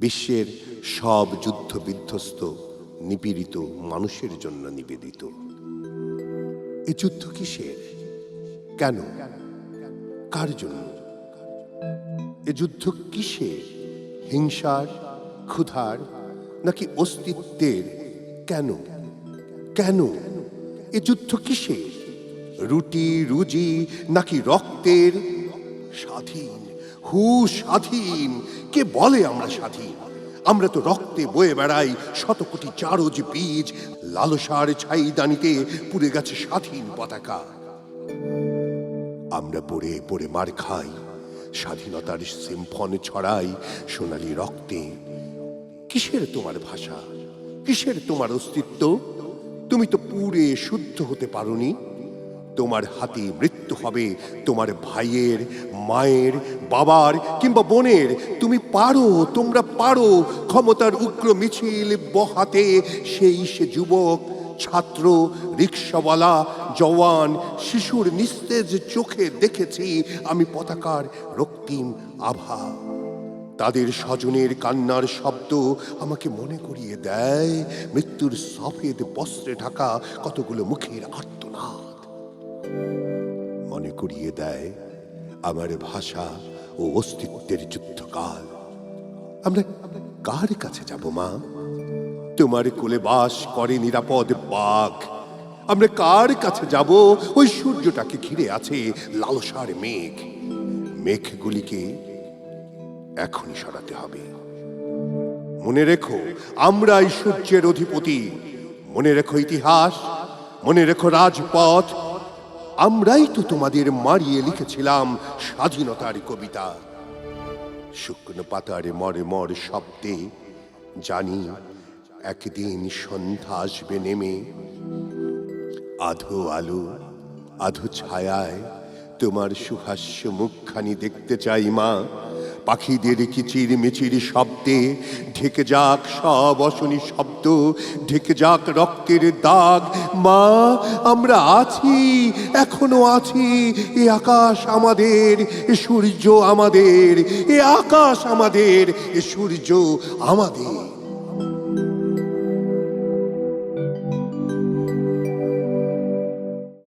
বিশ্বের সব যুদ্ধ বিধ্বস্ত, নিপীড়িত মানুষের জন্য নিবেদিত। এ যুদ্ধ কিসের? কেন? কার জন্য? এ যুদ্ধ কিসের? হিংসার, ক্ষুধার, নাকি অস্তিত্বের? কেন? কেন? এ যুদ্ধ কিসের? রুটি, রুজি, নাকি রক্তের? স্বাধীন। হু স্বাধীন? কে বলে আমরা স্বাধীন? আমরা তো রক্তে বয়ে বেড়াই শত কোটি চারজ বীজ, লালসার ছাই দানিতে পুড়ে গেছে স্বাধীন পতাকা। আমরা পড়ে পড়ে মার খাই, স্বাধীনতার সিম্ফন ছড়াই সোনালি রক্তে। কিসের তোমার ভাষা? কিসের তোমার অস্তিত্ব? তুমি তো পুরে শুদ্ধ হতে পারোনি। তোমার হাতে মৃত্যু হবে। তোমার ভাইয়ের, মায়ের, বাবার কিংবা বোনের, তুমি পারো, তোমরা পারো ক্ষমতার উগ্র মিছিল বহাতে। সেই সে যুবক, ছাত্র, রিক্সাওয়ালা, জওয়ান, শিশুর নিস্তেজ চোখে দেখেছি আমি পতাকার রক্তিম আভা। তাদের স্বজনের কান্নার শব্দ আমাকে মনে করিয়ে দেয়, মৃত্যুর সফেদ বস্ত্রে ঢাকা কতগুলো মুখের আর্তনাদ। মনে করিয়ে দেয় আমার ভাষা ও অস্তিত্বের যুদ্ধকাল। আমরা কার কাছে যাব, মা? তোমার কোলে বাস করে নিরাপদ বাঘ। আমরা কার কাছে যাব? ওই সূর্যটাকে ঘিরে আছে লালসার মেঘ। মেঘগুলিকে এখনই সরাতে হবে। মনে রেখো, আমরাই সূর্যের অধিপতি। মনে রেখো ইতিহাস, মনে রেখো রাজপথ আমরাই তো তোমাদের মারিয়ে লিখেছিলাম স্বাধীনতার কবিতা। শুকনো পাতার মরে মর শব্দে জানি একদিন সন্ধ্যা আসবে নেমে। আধো আলো, আধো ছায়ায় তোমার সুহাস্য মুখখানি দেখতে চাই মা। পাখিদের কিচির মিচির শব্দে? ঢেকে যাক সব অশনি শব্দ, ঢেকে যাক রক্তের দাগ। মা, আমরা আছি, এখনও আছি, এ আকাশ আমাদের, এ সূর্য আমাদের, এ আকাশ আমাদের, এ সূর্য আমাদের।